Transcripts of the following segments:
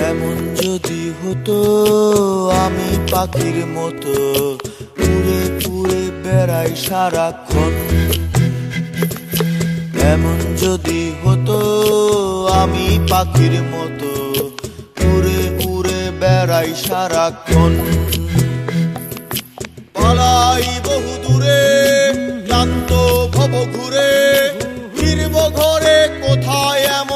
এমন যদি হতো, আমি পাখির মতো উড়ে উড়ে বেড়াই সারাক্ষণ। এমন যদি হতো, আমি পাখির মতো উড়ে উড়ে বেড়াই সারাক্ষণ। পালাই বহু দূরে, ক্লান্ত ভব ঘুরে, ফিরব ঘরে কোথায় এমন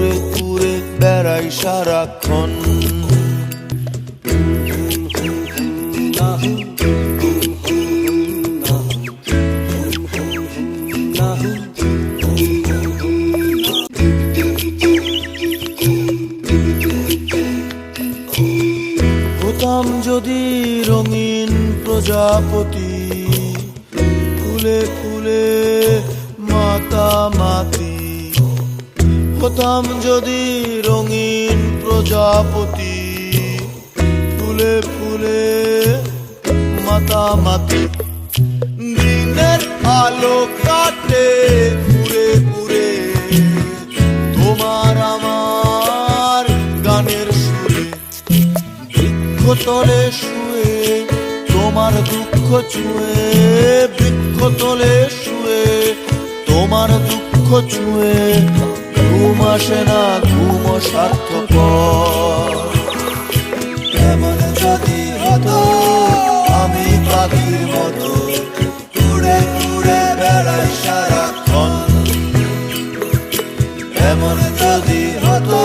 উড়ে উড়ে বেড়াই সারাক্ষণ। হতাম যদি রঙিন প্রজাপতি ফুলে ফুলে মাতামাতি। হতাম যদি রঙিন প্রজাপতি, ফুলে ফুলে মাতামাতি দিনের আলো কাটে ঘুরে ঘুরে, তোমার আমার গানের সুরে। বৃক্ষতলে শুয়ে, তোমার দুঃখ ছুঁয়ে বৃক্ষতলে শুয়ে, তোমার দুঃখ ছুঁয়ে ঘুম না, ঘুম স্বার্থপর এমন যদি হতো, আমি পাখির মতো, উড়ে উড়ে বেড়াই সারাক্ষণ। এমন যদি হতো